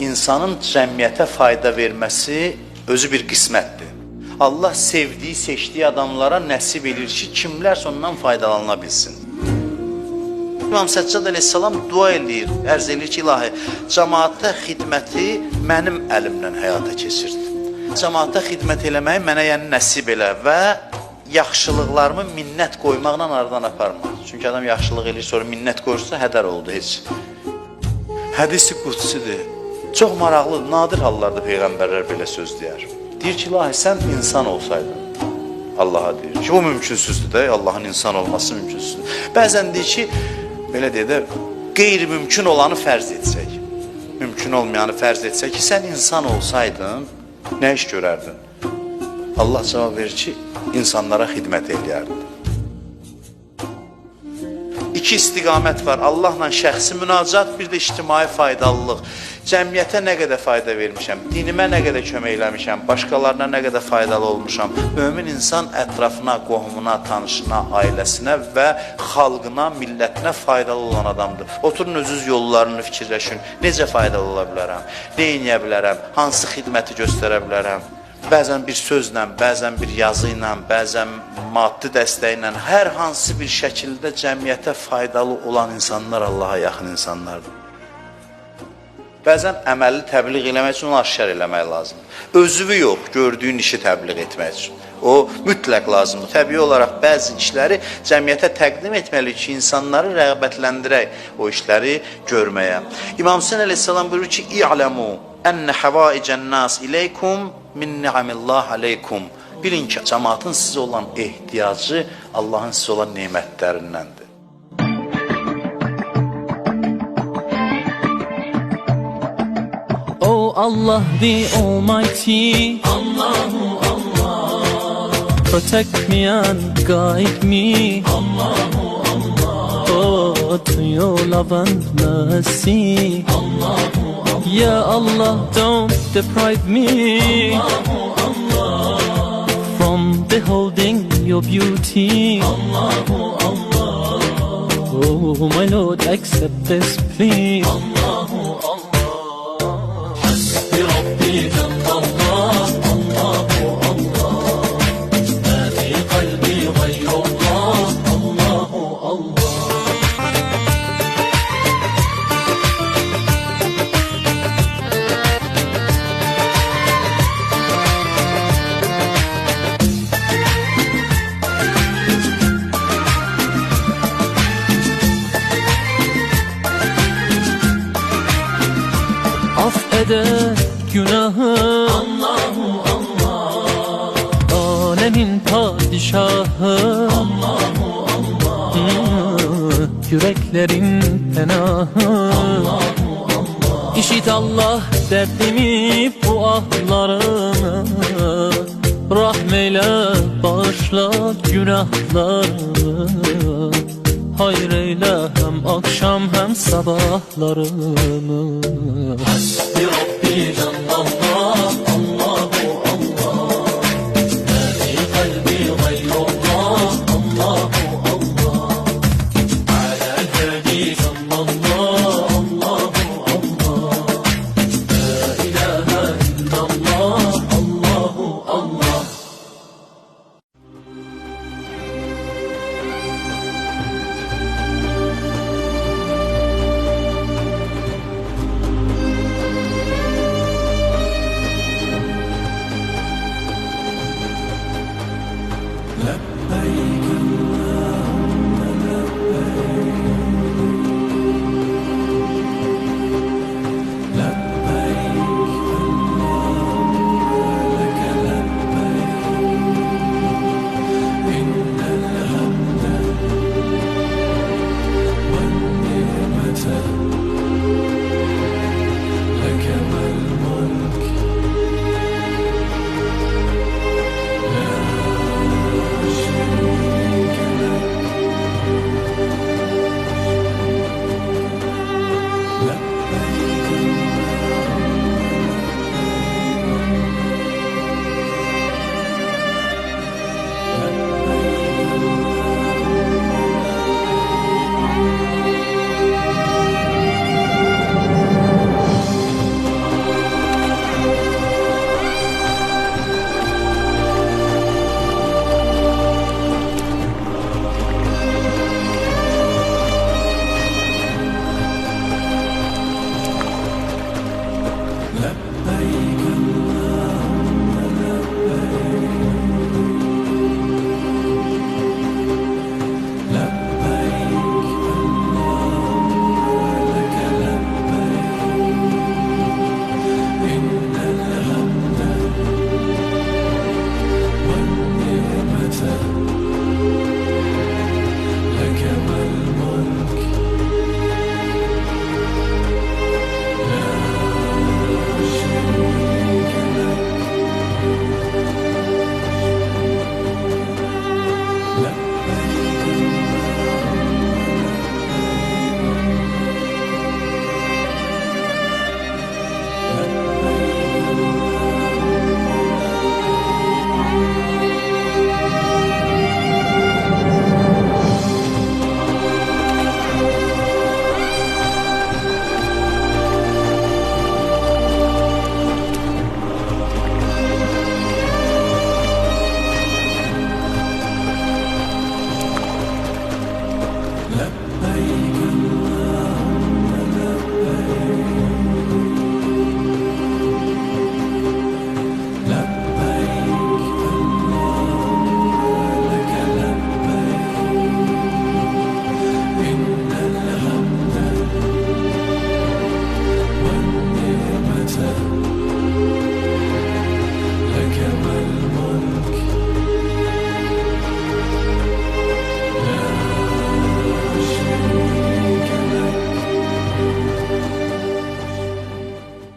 insanın cəmiyyətə fayda verməsi özü bir qismətdir. Allah sevdiyi, seçdiyi adamlara nəsib edir ki, kimlərsə ondan faydalana bilsin. İmam Səccad əleyhissalam dua eləyir, ərz eləyir ki, ilahi, cəmaata xidməti mənim əlimlə həyata keçirdi. Cəmaata xidmət eləməyi mənə yəni nəsib elə və yaxşılıqlarımı minnət qoymaqla aradan aparma. Çünki adam yaxşılıq eləyir, sonra minnət qoyursa hədər oldu heç. Hədisi qudsidir. Çox maraqlıdır, nadir hallarda peyğəmbərlər belə söz deyər. Deyir ki, ilahi, sən insan olsaydın, Allaha deyir ki, bu mümkünsüzdür də, Allahın insan olması mümkünsüzdür. Bəzən deyir ki, belə deyə də qeyri-mümkün olanı fərz etsək. Mümkün olmayanı fərz etsək ki, sən insan olsaydın, nə iş görərdin? Allah cavab verir ki, insanlara xidmət eləyərdin. İki istiqamət var. Allahla şəxsi münacat, bir də ictimai faydalılıq. Cəmiyyətə nə qədər fayda vermişəm, dinimə nə qədər kömək eləmişəm, başqalarına nə qədər faydalı olmuşam. Mömin insan ətrafına, qohumuna, tanışına, ailəsinə və xalqına, millətinə faydalı olan adamdır. Oturun özünüz yollarını fikirləşin. Necə faydalı ola bilərəm? Nə edə bilərəm? Hansı xidməti göstərə bilərəm? Bəzən bir sözlə, bəzən bir yazı ilə, bəzən maddi dəstəklə, hər hansı bir şəkildə cəmiyyətə faydalı olan insanlar Allaha yaxın insanlardır. Bəzən əməlli təbliğ eləmək üçün onu aşkar eləmək lazımdır. Özünü yox, gördüyün işi təbliğ etmək üçün. O mütləq lazımdır. Təbii olaraq bəzi işləri cəmiyyətə təqdim etməli ki, insanları rəğbətləndirək o işləri görməyə. İmam Hüseyn əleyhissalam buyurur ki: "İ'lemu enne havaicen nas ileykum min ni'amillah aleykum." Bilin ki, cəmaatın sizə olan ehtiyacı Allahın sizə olan nemətlərindəndir. Allah the Almighty. Allahu Allah. Protect me and guide me. Allahu Allah. Oh, to your love and mercy. Allahu Allah. Ya Allah, don't deprive me. Allahu Allah. From beholding your beauty. Allahu Allah. Oh, my Lord, accept this plea. Allahu Allah. Freedom. Günahı. Allahu Allah. Alemin padişahı. Allahu Allah. Yüreklerin penahı. Allahu Allah. İşit Allah derdimi bu ahlarımı Rahmeyle bağışla günahlarımı Hayır eyle hem akşam hem sabahlarımı Hasbi مزيد الله ما في قلبي غير الله الله الله على الهادي